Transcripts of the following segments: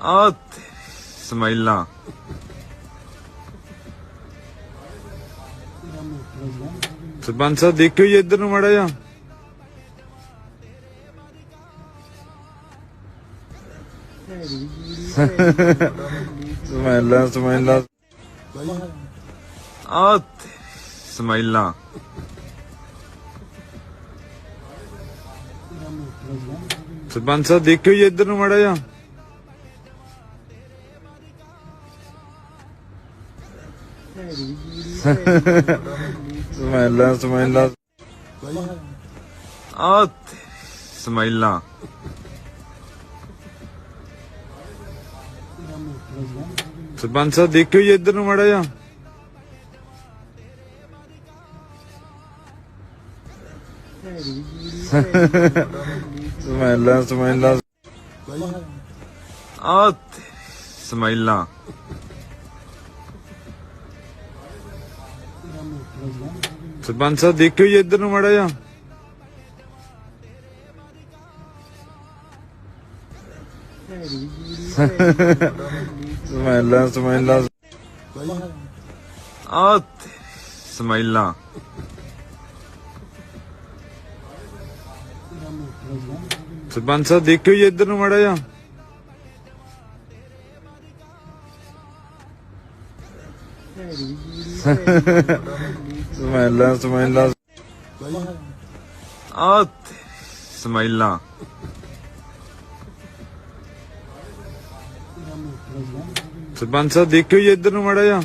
ਆ ਸਮੈਲਾਂ ਸਰਪੰਚ ਸਾਹਿਬ ਦੇਖਿਓ ਜੀ ਇੱਧਰ ਨੂੰ ਮੜਾ ਜਾ ਸਮੈਲਾਂ ਸਮੈਲਾਂ ਆ ਸਮੈਲਾਂ ਸਰਪੰਚ ਸਾਹਿਬ, ਦੇਖਿਓ ਜੀ ਇੱਧਰ ਨੂੰ ਮੜਾ ਜਾ ਸਮੈਲਾਂ ਸਮੈਲਾਂ ਆ ਸਮੈਲਾਂ ਸਰਪੰਚ ਸਾਹਿਬ, ਦੇਖਿਓ ਜੀ ਇੱਧਰ ਨੂੰ ਮੜਾ ਜਾ ਸਮੈਲਾਂ ਸਮੈਲਾਂ ਆ ਸਮੈਲਾਂ ਸਰਪੰਚ ਸਾਹਿਬ, ਦੇਖਿਓ ਜੀ ਇੱਧਰ ਨੂੰ ਮੜਾ ਜਾ ਸਮੈਲਾਂ ਸਮੈਲਾਂ ਆ ਸਮੈਲਾਂ ਸਰਪੰਚ ਸਾਹਿਬ, ਦੇਖਿਓ ਜੀ ਇੱਧਰ ਨੂੰ ਮੜਾ ਜਾ ਸਮੈਲਾਂ ਸਮੈਲਾਂ ਆ ਸਮੈਲਾਂ ਸਰਪੰਚ ਸਾਹਿਬ, ਦੇਖਿਓ ਜੀ ਇੱਧਰ ਨੂੰ ਮੜਾ ਜਾ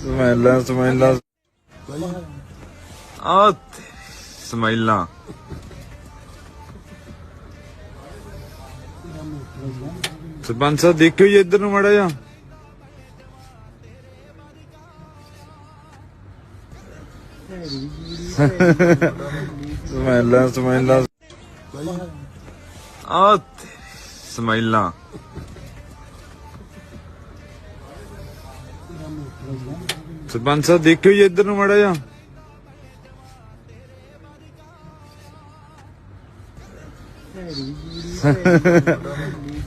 ਸਮੈਲਾਂ ਸਮੈਲਾਂ ਆ ਸਮੈਲਾਂ ਸਰਪੰਚ ਸਾਹਿਬ ਦੇਖਿਓ ਜੀ ਇੱਧਰ ਨੂੰ ਮੜਾ ਜਾ ਸਮੈਲਾਂ ਸਮੈਲਾਂ ਆ ਸਮੈਲਾਂ ਸਰਪੰਚ ਸਾਹਿਬ, ਦੇਖਿਓ ਜੀ ਇੱਧਰ ਨੂੰ ਮੜਾ ਜਾ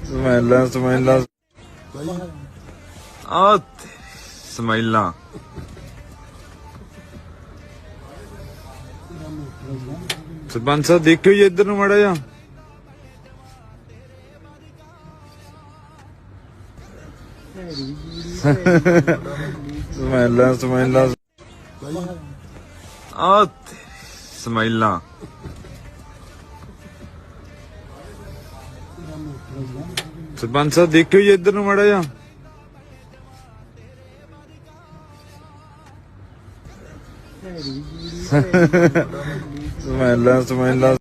ਸਮੈਲਾਂ ਸਮੈਲਾਂ ਆ ਸਮੈਲਾਂ ਸਰਪੰਚ ਸਾਹਿਬ, ਦੇਖਿਓ ਜੀ ਇੱਧਰ ਨੂੰ ਮੜਾ ਜਾ ਸਮੈਲਾਂ ਸਮੈਲਾਂ ਆ ਸਮੈਲਾਂ ਸਰਪੰਚ ਸਾਹਿਬ ਦੇਖਿਓ ਜੀ ਇੱਧਰ ਨੂੰ ਮੜਾ ਜਾ ਸਮੈਲਾਂ ਸਮੈਲਾਂ